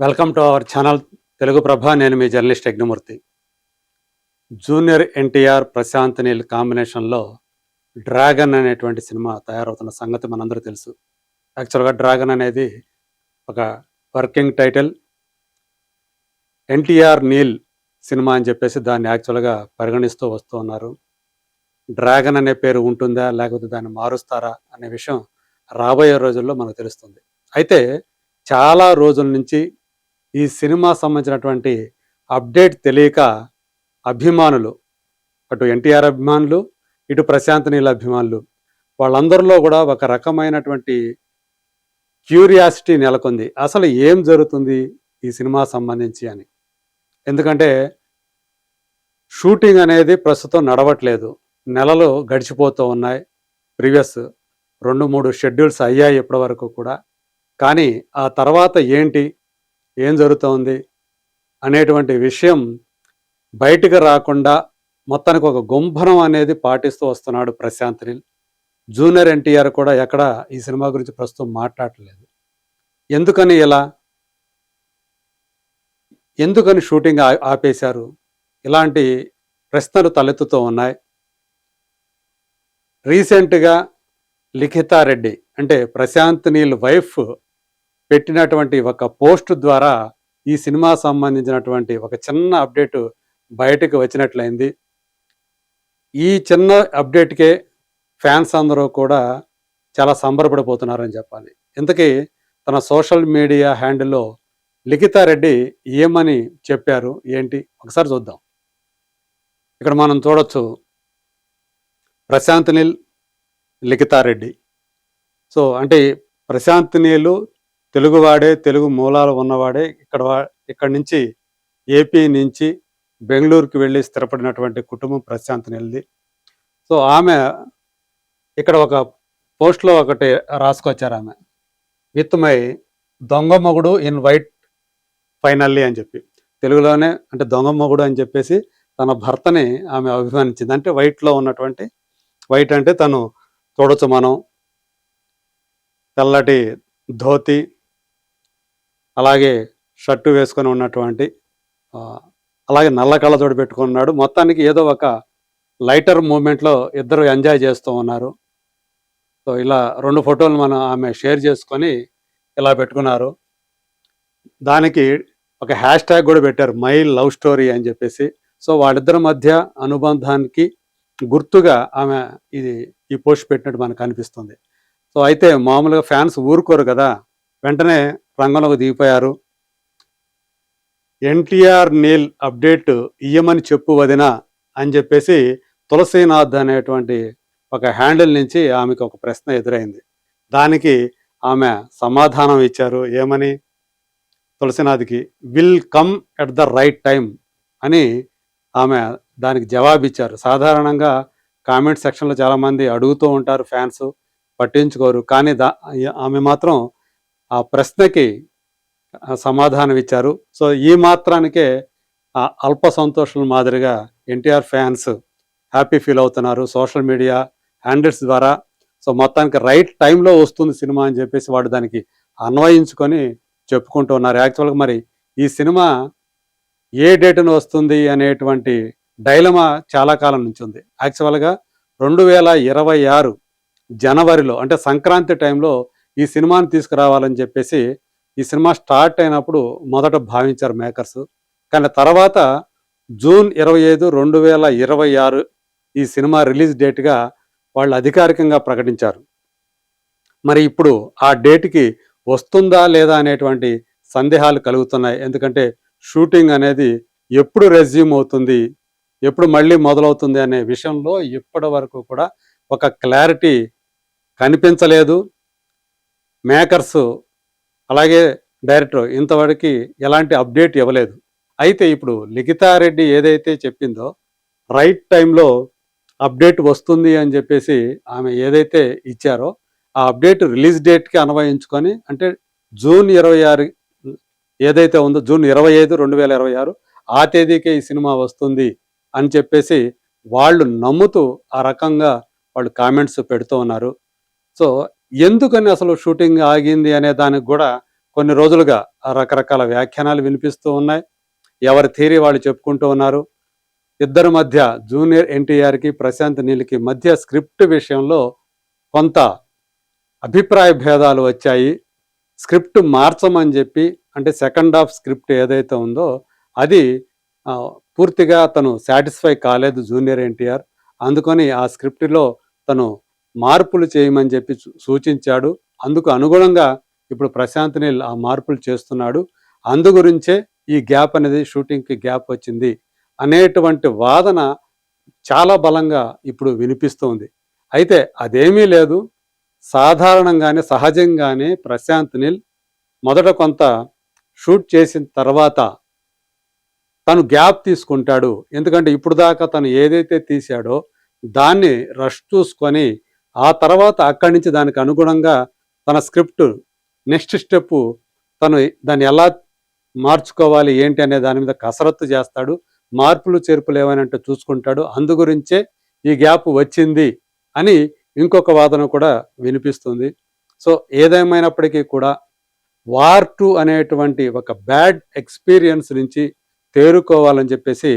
Welcome to our channel Telugu Prabha నేను మీ journalist Yagnamurthy junior NTR Prashanth Neel కాంబినేషన్లో dragon అనేటువంటి cinema తయారవుతున్న సంగతి మనందరూ తెలుసు. యాక్చువల్గా డ్రాగన్ అనేది ఒక working title NTR Neel cinema అని చెప్పేసి దాన్ని యాక్చువల్గా పరిగణిస్తూ వస్తూ ఉన్నారు. డ్రాగన్ అనే పేరు ఉంటుందా లేకపోతే దాన్ని మారుస్తారా అనే విషయం రాబోయే రోజుల్లో మనకు తెలుస్తుంది. అయితే చాలా రోజుల నుంచి ఈ సినిమా సంబంధించినటువంటి అప్డేట్ తెలియక అభిమానులు అటు ఎన్టీఆర్ అభిమానులు ఇటు ప్రశాంత్ నీల అభిమానులు వాళ్ళందరిలో కూడా ఒక రకమైనటువంటి క్యూరియాసిటీ నెలకొంది. అసలు ఏం జరుగుతుంది ఈ సినిమా సంబంధించి అని. ఎందుకంటే షూటింగ్ అనేది ప్రస్తుతం నడవట్లేదు. నెలలు గడిచిపోతూ ఉన్నాయి. ప్రీవియస్ రెండు మూడు షెడ్యూల్స్ అయ్యాయి ఇప్పటి వరకు కూడా. కానీ ఆ తర్వాత ఏంటి? ఏం జరుగుతోంది అనేటువంటి విషయం బయటకు రాకుండా మొత్తానికి ఒక గుంభనం అనేది పాటిస్తూ వస్తున్నాడు ప్రశాంత్ నీల్. జూనియర్ ఎన్టీఆర్ కూడా ఎక్కడ ఈ సినిమా గురించి ప్రస్తుతం మాట్లాడలేదు. ఎందుకని ఇలా? ఎందుకని షూటింగ్ ఆపేశారు? ఇలాంటి ప్రశ్నలు తలెత్తుతూ ఉన్నాయి. రీసెంట్గా లిఖితారెడ్డి అంటే ప్రశాంత్ నీల్ వైఫ్ పెట్టినటువంటి ఒక పోస్ట్ ద్వారా ఈ సినిమా సంబంధించినటువంటి ఒక చిన్న అప్డేట్ బయటకు వచ్చినట్లయింది. ఈ చిన్న అప్డేట్కే ఫ్యాన్స్ అందరూ కూడా చాలా సంబరపడిపోతున్నారని చెప్పాలి. ఇంతకీ తన సోషల్ మీడియా హ్యాండిల్లో లిఖితారెడ్డి ఏమని చెప్పారు? ఏంటి? ఒకసారి చూద్దాం. ఇక్కడ మనం చూడొచ్చు. ప్రశాంత్ నీల్ లిఖితారెడ్డి సో అంటే ప్రశాంత్ నీలు తెలుగువాడే తెలుగు మూలాలు ఉన్నవాడే ఇక్కడ వా- ఇక్కడ నుంచి ఏపీ నుంచి బెంగళూరుకి వెళ్ళి స్థిరపడినటువంటి కుటుంబం ప్రశాంత్ నీళ్ళది సో ఆమె ఇక్కడ ఒక పోస్ట్లో ఒకటి రాసుకొచ్చారు ఆమె. విత్ మై దొంగ మొగుడు ఇన్ వైట్ ఫైనల్లీ అని చెప్పి. తెలుగులోనే అంటే దొంగ మొగుడు అని చెప్పేసి తన భర్తని ఆమె అభిమానించింది. అంటే వైట్లో ఉన్నటువంటి వైట్ అంటే తను చూడొచ్చు మనం తెల్లటి ధోతి అలాగే షర్టు వేసుకొని ఉన్నటువంటి అలాగే నల్ల కళ్ళజోడు పెట్టుకున్నాడు. మొత్తానికి ఏదో ఒక లైటర్ మూమెంట్లో ఇద్దరు ఎంజాయ్ చేస్తూ ఉన్నారు. సో ఇలా రెండు ఫోటోలు మనం ఆమె షేర్ చేసుకొని ఇలా పెట్టుకున్నారు. దానికి ఒక హ్యాష్ ట్యాగ్ కూడా పెట్టారు మై లవ్ స్టోరీ అని చెప్పేసి. సో వాళ్ళిద్దరి మధ్య అనుబంధానికి గుర్తుగా ఆమె ఇది ఈ పోస్ట్ పెట్టినట్టు మనకు అనిపిస్తుంది. సో అయితే మామూలుగా ఫ్యాన్స్ ఊరుకోరు కదా. వెంటనే రంగంలోకి దిగిపోయారు. ఎన్టీఆర్ నీల్ అప్డేట్ ఇయ్యమని చెప్పు వదిన అని చెప్పేసి తులసీనాథ్ అనేటువంటి ఒక హ్యాండిల్ నుంచి ఆమెకు ఒక ప్రశ్న ఎదురైంది. దానికి ఆమె సమాధానం ఇచ్చారు. ఏమని? తులసినాథ్కి will come at the right time అని ఆమె దానికి జవాబు ఇచ్చారు. సాధారణంగా కామెంట్ సెక్షన్లో చాలామంది అడుగుతూ ఉంటారు ఫ్యాన్స్ పట్టించుకోరు. కానీ దా ఆమె మాత్రం ఆ ప్రశ్నకి సమాధానం ఇచ్చారు సో ఈ మాత్రానికే ఆ అల్ప సంతోషం మాదిరిగా ఎన్టీఆర్ ఫ్యాన్స్ హ్యాపీ ఫీల్ అవుతున్నారు. సోషల్ మీడియా హ్యాండిల్స్ ద్వారా. సో మొత్తానికి రైట్ టైంలో వస్తుంది సినిమా అని చెప్పేసి వాడు దానికి అన్వయించుకొని చెప్పుకుంటూ ఉన్నారు. యాక్చువల్గా మరి ఈ సినిమా ఏ డేటున వస్తుంది అనేటువంటి డైలమా చాలా కాలం నుంచి ఉంది. యాక్చువల్గా రెండు వేల ఇరవై ఆరు జనవరిలో అంటే సంక్రాంతి టైంలో ఈ సినిమాని తీసుకురావాలని చెప్పేసి ఈ సినిమా స్టార్ట్ అయినప్పుడు మొదట భావించారు మేకర్స్. కానీ తర్వాత జూన్ ఇరవై ఐదు రెండు వేల ఇరవై ఆరు ఈ సినిమా రిలీజ్ డేట్గా వాళ్ళు అధికారికంగా ప్రకటించారు. మరి ఇప్పుడు ఆ డేట్కి వస్తుందా లేదా అనేటువంటి సందేహాలు కలుగుతున్నాయి. ఎందుకంటే షూటింగ్ అనేది ఎప్పుడు రెజ్యూమ్ అవుతుంది ఎప్పుడు మళ్ళీ మొదలవుతుంది అనే విషయంలో ఇప్పటి వరకు కూడా ఒక క్లారిటీ కనిపించలేదు. మేకర్స్ అలాగే డైరెక్టర్ ఇంతవరకు ఎలాంటి అప్డేట్ ఇవ్వలేదు. అయితే ఇప్పుడు లిఖితారెడ్డి ఏదైతే చెప్పిందో రైట్ టైంలో అప్డేట్ వస్తుంది అని చెప్పేసి ఆమె ఏదైతే ఇచ్చారో ఆ అప్డేట్ రిలీజ్ డేట్కి అన్వయించుకొని అంటే జూన్ ఇరవై ఆరు ఏదైతే ఉందో జూన్ ఇరవై ఐదు రెండు వేల ఇరవై ఆరు ఆ తేదీకే ఈ సినిమా వస్తుంది అని చెప్పేసి వాళ్ళు నమ్ముతూ ఆ రకంగా వాళ్ళు కామెంట్స్ పెడుతూ ఉన్నారు. సో ఎందుకని అసలు షూటింగ్ ఆగింది అనే దానికి కూడా కొన్ని రోజులుగా రకరకాల వ్యాఖ్యానాలు వినిపిస్తూ ఉన్నాయి. ఎవరి థీరీ వాళ్ళు చెప్పుకుంటూ ఉన్నారు. ఇద్దరి మధ్య జూనియర్ ఎన్టీఆర్కి ప్రశాంత్ నీల్కి మధ్య స్క్రిప్ట్ విషయంలో కొంత అభిప్రాయ భేదాలు వచ్చాయి. స్క్రిప్ట్ మార్చమని చెప్పి అంటే సెకండ్ హాఫ్ స్క్రిప్ట్ ఏదైతే ఉందో అది పూర్తిగా తను సాటిస్ఫై కాలేదు జూనియర్ ఎన్టీఆర్. అందుకని ఆ స్క్రిప్ట్లో తను మార్పులు చేయమని చెప్పి సూచించాడు. అందుకు అనుగుణంగా ఇప్పుడు ప్రశాంత్ నీల్ ఆ మార్పులు చేస్తున్నాడు. అందు గురించే ఈ గ్యాప్ అనేది షూటింగ్కి గ్యాప్ వచ్చింది అనేటువంటి వాదన చాలా బలంగా ఇప్పుడు వినిపిస్తోంది. అయితే అదేమీ లేదు. సాధారణంగానే సహజంగానే ప్రశాంత్ నీల్ మొదట కొంత షూట్ చేసిన తర్వాత తను గ్యాప్ తీసుకుంటాడు. ఎందుకంటే ఇప్పుడు దాకా తను ఏదైతే తీశాడో దాన్ని రష్ చూసుకొని ఆ తర్వాత అక్కడి నుంచి దానికి అనుగుణంగా తన స్క్రిప్ట్ నెక్స్ట్ స్టెప్ తను దాన్ని ఎలా మార్చుకోవాలి ఏంటి అనే దాని మీద కసరత్తు చేస్తాడు. మార్పులు చేర్పులు ఏమైనా చూసుకుంటాడు. అందుగురించే ఈ గ్యాప్ వచ్చింది అని ఇంకొక వాదన కూడా వినిపిస్తుంది. సో ఏదేమైనప్పటికీ కూడా వార్ టూ అనేటువంటి ఒక బ్యాడ్ ఎక్స్పీరియన్స్ నుంచి తేరుకోవాలని చెప్పేసి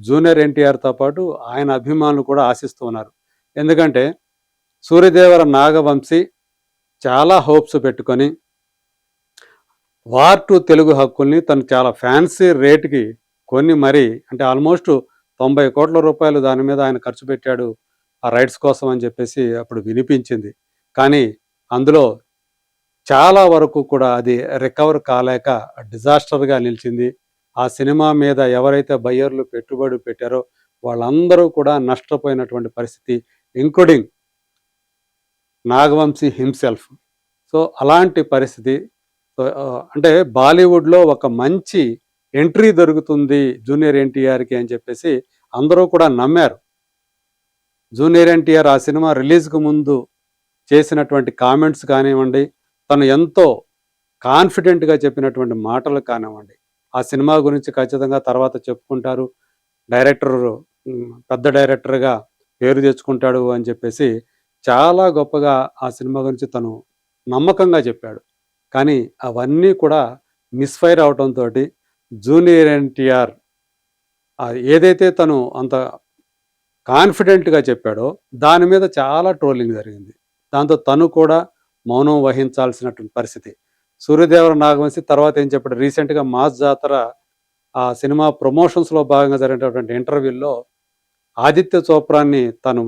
జూనియర్ ఎన్టీఆర్తో పాటు ఆయన అభిమానులు కూడా ఆశిస్తూ ఉన్నారు. ఎందుకంటే సూర్యదేవర నాగవంశీ చాలా హోప్స్ పెట్టుకొని వార్ టు తెలుగు హక్కుల్ని తను చాలా ఫ్యాన్సీ రేటుకి కొన్ని మరీ అంటే ఆల్మోస్ట్ తొంభై కోట్ల రూపాయలు దాని మీద ఆయన ఖర్చు పెట్టాడు ఆ రైట్స్ కోసం అని చెప్పేసి అప్పుడు వినిపించింది. కానీ అందులో చాలా వరకు కూడా అది రికవర్ కాలేక డిజాస్టర్గా నిలిచింది. ఆ సినిమా మీద ఎవరైతే బయ్యర్లు పెట్టుబడి పెట్టారో వాళ్ళందరూ కూడా నష్టపోయినటువంటి పరిస్థితి ఇంక్లూడింగ్ నాగవంశీ హిమ్సెల్ఫ్ సో అలాంటి పరిస్థితి అంటే బాలీవుడ్లో ఒక మంచి ఎంట్రీ దొరుకుతుంది జూనియర్ ఎన్టీఆర్కి అని చెప్పేసి అందరూ కూడా నమ్మారు. జూనియర్ ఎన్టీఆర్ ఆ సినిమా రిలీజ్కు ముందు చేసినటువంటి కామెంట్స్ కానివ్వండి తను ఎంతో కాన్ఫిడెంట్గా చెప్పినటువంటి మాటలు కానివ్వండి ఆ సినిమా గురించి ఖచ్చితంగా తర్వాత చెప్పుకుంటారు. డైరెక్టర్ పెద్ద డైరెక్టర్గా పేరు తెచ్చుకుంటాడు అని చెప్పేసి చాలా గొప్పగా ఆ సినిమా గురించి తను నమ్మకంగా చెప్పాడు. కానీ అవన్నీ కూడా మిస్ఫైర్ అవడంతో జూనియర్ ఎన్టీఆర్ ఏదైతే తను అంత కాన్ఫిడెంట్గా చెప్పాడో దాని మీద చాలా ట్రోలింగ్ జరిగింది. దాంతో తను కూడా మౌనం వహించాల్సినటువంటి పరిస్థితి. సూర్యదేవర నాగవంశి తర్వాత ఏం చెప్పాడు? రీసెంట్గా మాస్ జాతర ఆ సినిమా ప్రమోషన్స్లో భాగంగా జరిగినటువంటి ఇంటర్వ్యూల్లో ఆదిత్య చోప్రాన్ని తను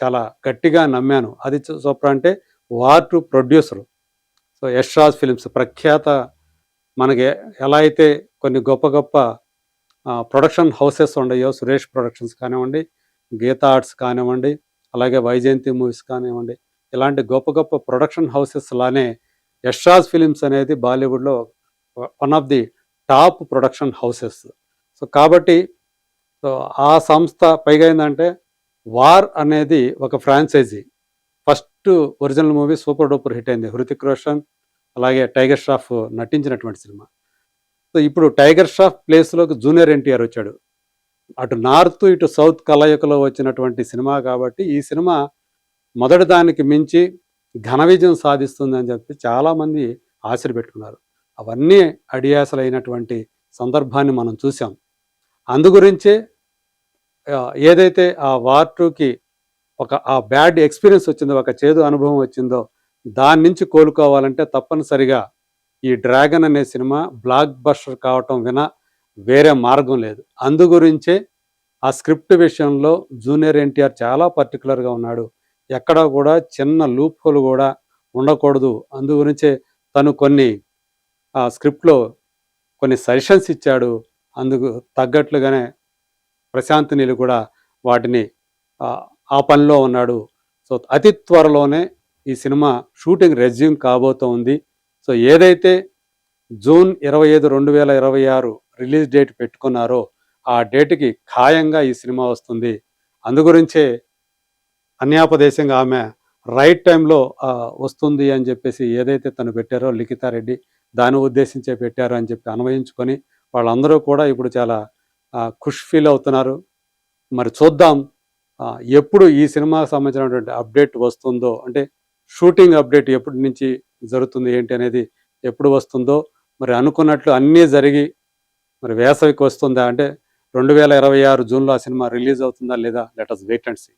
చాలా గట్టిగా నమ్మాను. ఆదిత్య చోప్రా అంటే War two producer. So Yash Raj films ప్రఖ్యాత మనకి ఎలా అయితే కొన్ని గొప్ప గొప్ప ప్రొడక్షన్ హౌసెస్ ఉండయో సురేష్ ప్రొడక్షన్స్ కానివ్వండి గీతా ఆర్ట్స్ కానివ్వండి అలాగే వైజయంతి మూవీస్ కానివ్వండి ఇలాంటి గొప్ప గొప్ప ప్రొడక్షన్ హౌసెస్ లానే యశ్రాజ్ ఫిలిమ్స్ అనేది బాలీవుడ్లో one of the top production houses. So కాబట్టి సో ఆ సంస్థ పైగా ఏంటంటే వార్ అనేది ఒక franchise. First original movie super duper hit అయింది హృతిక్ రోషన్ అలాగే టైగర్ ష్రాఫ్ నటించినటువంటి సినిమా. సో ఇప్పుడు టైగర్ ష్రాఫ్ ప్లేస్లోకి జూనియర్ ఎన్టీఆర్ వచ్చాడు. అటు నార్త్ ఇటు సౌత్ కలయికలో వచ్చినటువంటి సినిమా కాబట్టి ఈ సినిమా మొదటి దానికి మించి ఘన విజయం సాధిస్తుంది అని చెప్పి చాలామంది ఆశలు పెట్టుకున్నారు అవన్నీ అడియాసలైనటువంటి సందర్భాన్ని మనం చూసాం అందు గురించే ఏదైతే ఆ వార్ టూకి ఒక ఆ బ్యాడ్ ఎక్స్పీరియన్స్ వచ్చిందో ఒక చేదు అనుభవం వచ్చిందో దాని నుంచి కోలుకోవాలంటే తప్పనిసరిగా ఈ డ్రాగన్ అనే సినిమా బ్లాక్ బస్టర్ కావటం విన వేరే మార్గం లేదు. అందు గురించే ఆ స్క్రిప్ట్ విషయంలో జూనియర్ ఎన్టీఆర్ చాలా పర్టికులర్గా ఉన్నాడు. ఎక్కడా కూడా చిన్న లూప్ హోల్ కూడా ఉండకూడదు. అందు గురించే తను కొన్ని ఆ స్క్రిప్ట్లో కొన్ని సజెషన్స్ ఇచ్చాడు. అందుకు తగ్గట్లుగానే ప్రశాంత్ నీళ్ళు కూడా వాటిని ఆ, పనిలో ఉన్నాడు. సో అతి త్వరలోనే ఈ సినిమా షూటింగ్ రెజ్యూమ్ కాబోతోంది. సో ఏదైతే జూన్ ఇరవై ఐదు రెండు వేల ఇరవై ఆరు రిలీజ్ డేట్ పెట్టుకున్నారో ఆ డేట్కి ఖాయంగా ఈ సినిమా వస్తుంది. అందుగురించే అన్యాపదేశంగా ఆమె రైట్ టైంలో వస్తుంది అని చెప్పేసి ఏదైతే తను పెట్టారో లిఖితారెడ్డి దాన్ని ఉద్దేశించే పెట్టారు అని చెప్పి అన్వయించుకొని వాళ్ళందరూ కూడా ఇప్పుడు చాలా ఖుష్ ఫీల్ అవుతున్నారు. మరి చూద్దాం. ఎప్పుడు ఈ సినిమాకి సంబంధించినటువంటి అప్డేట్ వస్తుందో అంటే షూటింగ్ అప్డేట్ ఎప్పటి నుంచి జరుగుతుంది ఏంటి అనేది ఎప్పుడు వస్తుందో మరి అనుకున్నట్లు అన్నీ జరిగి మరి వేసవికి వస్తుందా? అంటే రెండు వేల ఇరవై ఆరు జూన్లో ఆ సినిమా రిలీజ్ అవుతుందా లేదా? Let us wait and see